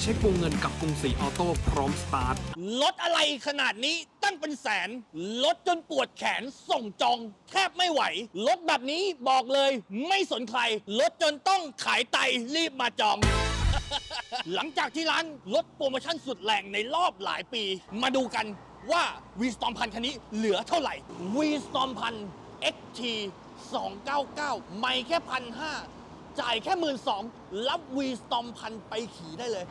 เช็ควงเงินกับกรุงศรีออโต้พร้อมสตาร์ทลดอะไรขนาดนี้ตั้งเป็นแสนลดจนปวดแขนส่งจองแทบไม่ไหวลดแบบนี้บอกเลยไม่สนใครลดจนต้องขายไตรีบมาจอง หลังจากที่ร้านลดโปรโมชั่นสุดแรงในรอบหลายปี มาดูกันว่า v s t o r m พันคันนี้เหลือเท่าไหร่ v s t o r m พัน XT 299 ไม่แค่พันห้า จ่ายแค่หมื่นสองรับ v s t o r m พันไปขี่ได้เลย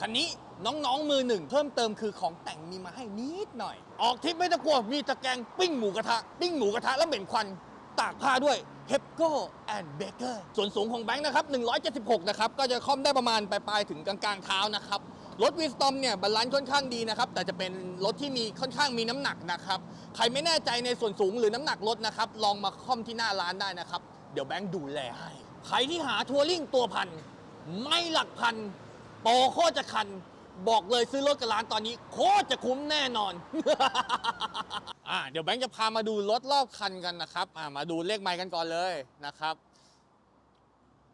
คันนี้น้องๆมือหนึ่งเพิ่มเติมคือของแต่งมีมาให้นิดหน่อย ออกทริปไม่ต้องกลัวมีตะแกรงปิ้งหมูกระทะ ปิ้งหมูกระทะแล้วเหม็นควัน ตากผ้าด้วย h e p c o and Baker ส่วนสูงของแบงค์นะครับ 176 นะครับ ก็จะค่อมได้ประมาณปลายๆถึงกลางๆเท้านะครับ รถวีสตอมเนี่ยบาลานซ์ค่อนข้างดีนะครับ แต่จะเป็นรถที่มีค่อนข้างมีน้ำหนักนะครับ ใครไม่แน่ใจในส่วนสูงหรือน้ำหนักรถนะครับ ลองมาค่อมที่หน้าร้านได้นะครับ เดี๋ยวแบงค์ดูแลให้ ใครที่หาทัวริ่งตัวพัน ไม่หลักพันโปรโคตรจะคัน บอกเลยซื้อรถกับร้านตอนนี้ โคตรจะคุ้มแน่นอน อ่าเดี๋ยวแบงค์จะพามาดูรถรอบคันกันนะครับ อ่ามาดูเลขไมค์กันก่อนเลยนะครับ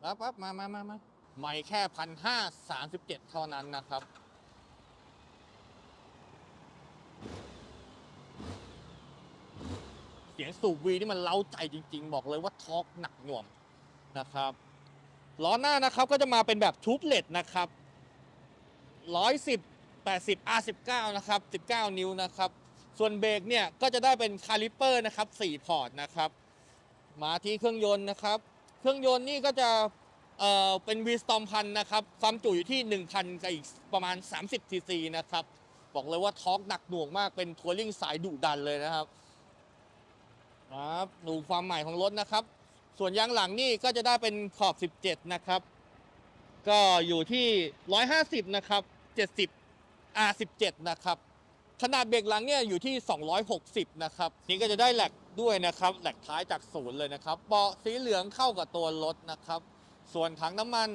ปั๊บปั๊บมามามามา ไมค์แค่พันห้าสามสิบเจ็ดเท่านั้นนะครับ เสียงสูบวีนี่มันเล้าใจจริง ๆ บอกเลยว่าทอกหนักหน่วงนะครับล้อหน้านะครับก็จะมาเป็นแบบทูบเลตนะครับ110 80 R19 นะครับ 19 นิ้วนะครับ ส่วนเบรกเนี่ยก็จะได้เป็นคาลิเปอร์นะครับ 4 พอร์ตนะครับ มาที่เครื่องยนต์นะครับ เครื่องยนต์นี่ก็จะ เอ่อเป็น v s t o r m พันนะครับความจุอยู่ที่ 1,000กับอีกประมาณ 30 cc นะครับ บอกเลยว่าทอร์กหนักหน่วงมากเป็นทัวริงสายดุดันเลยนะครับครับดูความใหม่ของรถนะครับ ส่วนยางหลังนี่ก็จะได้เป็นขอบ 17 นะครับ ก็อยู่ที่ 150 นะครับ 70 R17 นะครับขนาดเบรกหลังเนี่ยอยู่ที่ 260 นะครับนี่ก็จะได้แหลกด้วยนะครับแหลกท้ายจากศูนย์เลยนะครับเบาะสีเหลืองเข้ากับตัวรถนะครับ ส่วนถังน้ำมัน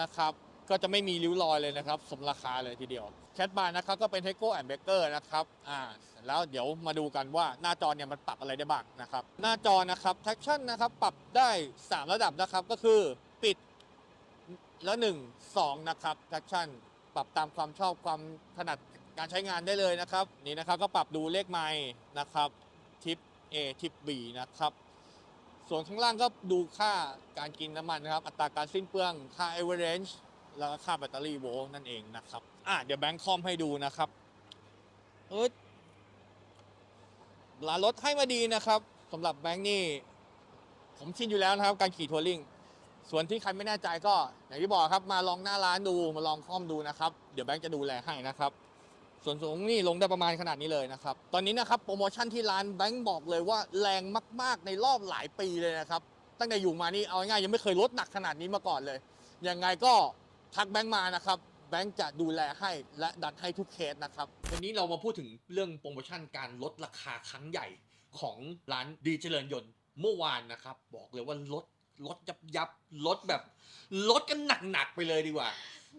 นะครับก็จะไม่มีริ้วรอยเลยนะครับสมราคาเลยทีเดียวแคทบาร์นะครับก็เป็น t e c o and Baker นะครับอ่าแล้วเดี๋ยวมาดูกันว่าหน้าจอเนี่ยมันปรับอะไรได้บ้างนะครับหน้าจอนะครับ traction นะครับปรับได้ 3 ระดับนะครับก็คือปิดแล้ว1 2นะครับ traction ปรับตามความชอบความถนัดการใช้งานได้เลยนะครับนี่นะครับก็ปรับดูเลขไมล์นะครับทิป A ทิป B นะครับ ส่วนข้างล่างก็ดูค่าการกินน้ำมันนะครับ อัตราการสิ้นเปลือง ค่า average แล้วก็ค่าแบตเตอรี่โวลต์นั่นเองนะครับ อะเดี๋ยวแบงค์คอมให้ดูนะครับเออร้านรถให้มาดีนะครับสำหรับแบงค์นี่ ผมชินอยู่แล้วนะครับ การขี่ทัวริงส่วนที่ใครไม่แน่ใจก็อย่างที่บอกครับ มาลองหน้าร้านดูมาลองคอมดูนะครับ เดี๋ยวแบงค์จะดูแลให้นะครับ ส่วนสูงนี่ลงได้ประมาณขนาดนี้เลยนะครับ ตอนนี้นะครับโปรโมชั่นที่ร้านแบงค์บอกเลยว่าแรงมาก ๆ ในรอบหลายปีเลยนะครับ ตั้งแต่อยู่มานี่เอาง่ายๆยังไม่เคยลดหนักขนาดนี้มาก่อนเลย ยังไงก็ทักแบงค์มานะครับแบงค์จะดูแลให้และดันให้ทุกเคสนะครับ วันนี้เรามาพูดถึงเรื่องโปรโมชั่นการลดราคาครั้งใหญ่ของร้านดีเจริญยนต์เมื่อวานนะครับ บอกเลยว่าลดลดยับยับลดแบบลดกันหนักๆไปเลยดีกว่า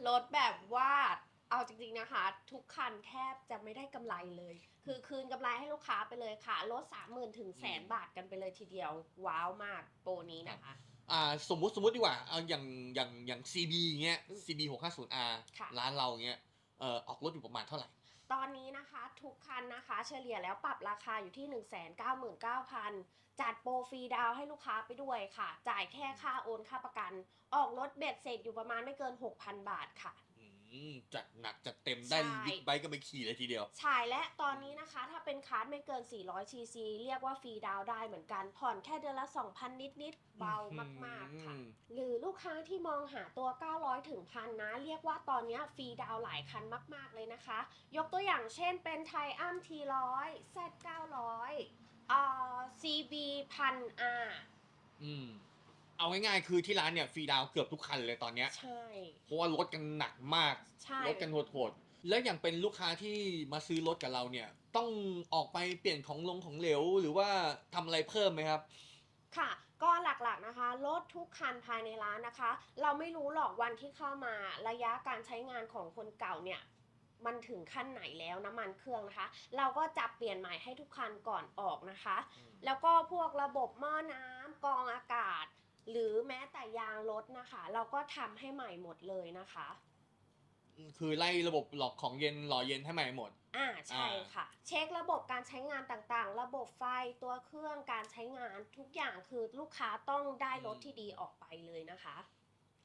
รถแบบว่า เอาจริงๆนะคะ ทุกคันแทบจะไม่ได้กำไรเลย คือคืนกำไรให้ลูกค้าไปเลยค่ะ ลดสามหมื่นถึงแสนบาทกันไปเลยทีเดียว ว้าวมากโปรนี้นะคะ อ่าสมมุติสมมุติดีกว่าเอาอย่างอย่างอย่าง CB เงี้ย CB 650R ค่ะ ร้านเราเงี้ยเอ่อออกรถอยู่ประมาณเท่าไหร่ ตอนนี้นะคะทุกคันนะคะ เฉลี่ยแล้วปรับราคาอยู่ที่ 1 9 9 0 0 0 จัดโปรฟรีดาวน์ให้ลูกค้าไปด้วยค่ะ จ่ายแค่ค่าโอนค่าประกัน ออกรถเบ็ดเสร็จอยู่ประมาณไม่เกิน 6,000 บาทค่ะอืม จัดหนักจัดเต็มได้ใช่ บิ๊กไบค์ก็ไปขี่เลยทีเดียวใช่และตอนนี้นะคะ ถ้าเป็นคาร์ดไม่เกิน 400 cc เรียกว่าฟรีดาวน์ได้เหมือนกัน ผ่อนแค่เดือนละ 2,000 นิด ๆ เบามาก ๆ ค่ะ อืม หรือลูกค้าที่มองหาตัว 900 ถึงพันนะ เรียกว่าตอนนี้ฟรีดาวน์หลายคันมาก ๆ เลยนะคะ ยกตัวอย่างเช่นเป็นไทอัม T100 Z900 เอ่อ CB พัน R อืม เอาง่ายๆ คือที่ร้านเนี่ยฟรีดาวน์เกือบทุกคันเลยตอนเนี้ยใช่ เพราะว่าลดกันหนักมากใช่ ลดกันโหดๆแล้วอย่างเป็นลูกค้าที่มาซื้อรถกับเราเนี่ย ต้องออกไปเปลี่ยนของลงของเหลว หรือว่าทำอะไรเพิ่มไหมครับ ค่ะ ก็หลักๆนะคะ รถทุกคันภายในร้านนะคะ เราไม่รู้หรอกวันที่เข้ามาระยะการใช้งานของคนเก่าเนี่ย มันถึงขั้นไหนแล้วน้ำมันเครื่องนะคะ เราก็จับเปลี่ยนใหม่ให้ทุกคันก่อนออกนะคะ แล้วก็พวกระบบหม้อน้ำกรองอากาศ หรือแม้แต่ยางรถนะคะ เราก็ทำให้ใหม่หมดเลยนะคะ คือไล่ระบบหลอกของเย็นหล่อเย็นให้ใหม่หมด อ่าใช่ค่ะ เช็คระบบการใช้งานต่างๆ ระบบไฟตัวเครื่องการใช้งานทุกอย่างคือลูกค้าต้องได้รถที่ดีออกไปเลยนะคะ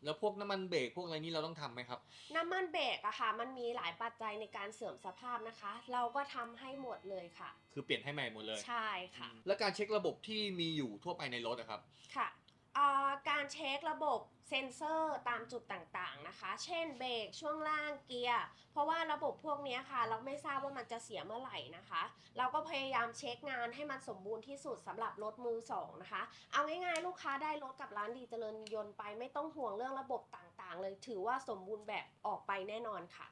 แล้วพวกน้ำมันเบรกพวกอะไรนี่เราต้องทำไหมครับ น้ำมันเบรกอะค่ะ มันมีหลายปัจจัยในการเสื่อมสภาพนะคะ เราก็ทำให้หมดเลยค่ะ คือเปลี่ยนให้ใหม่หมดเลย ใช่ค่ะ แล้วการเช็คระบบที่มีอยู่ทั่วไปในรถอะครับ ค่ะอ่า การเช็คระบบเซ็นเซอร์ตามจุดต่างๆนะคะ เช่นเบรกช่วงล่างเกียร์ เพราะว่าระบบพวกเนี้ยค่ะ เราไม่ทราบว่ามันจะเสียเมื่อไหร่นะคะ เราก็พยายามเช็คงานให้มันสมบูรณ์ที่สุดสำหรับรถมือสองนะคะ เอาง่ายๆ ลูกค้าได้รถกับร้านดีเจริญยนต์ไปไม่ต้องห่วงเรื่องระบบต่างๆ เลย ถือว่าสมบูรณ์แบบออกไปแน่นอนค่ะ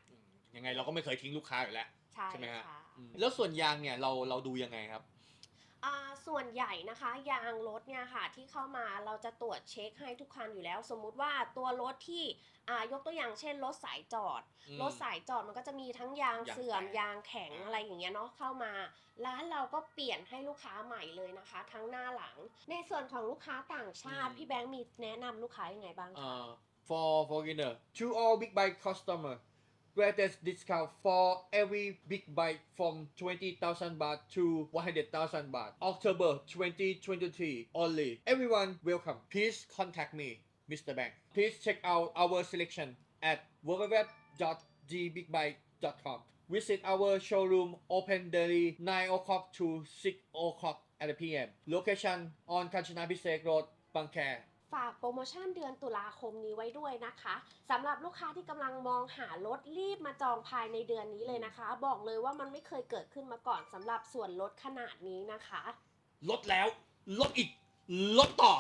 ยังไงเราก็ไม่เคยทิ้งลูกค้าอยู่แล้วใช่ใช่ไหมฮะค่ะอืมแล้วส่วนยางเนี่ยเราเราดูยังไงครับอ่า ส่วนใหญ่นะคะยางรถเนี่ยค่ะที่เข้ามาเราจะตรวจเช็คให้ทุกคันอยู่แล้ว สมมุติว่าตัวรถที่อ่ายกตัวอย่างเช่นรถสายจอดอืมรถสายจอดมันก็จะมีทั้งยางยางเสื่อมแตกยางแข็งอ่าอะไรอย่างเงี้ยเนาะเข้ามาร้านเราก็เปลี่ยนให้ลูกค้าใหม่เลยนะคะ ทั้งหน้าหลัง ในส่วนของลูกค้าต่างชาติพี่แบงค์มีแนะนำลูกค้ายังไงบ้างคะ Uh, for foreigner, to all big bike customer, greatest discount for every big bike from 20,000 baht to 100,000 baht. October 2023 only. Everyone welcome. Please contact me, Mr. Bank. Please check out our selection at www.gbigbike.com. Visit our showroom open daily 9 o'clock to 6 o'clock at PM. Location on Kanchana Bisek Road, Bangkok. ฝากโปรโมชั่นเดือนตุลาคมนี้ไว้ด้วยนะคะสำหรับลูกค้าที่กำลังมองหารถรีบมาจองภายในเดือนนี้เลยนะคะ บอกเลยว่ามันไม่เคยเกิดขึ้นมาก่อนสำหรับส่วนลดขนาดนี้นะคะ ลดแล้ว ลดอีก ลดต่อ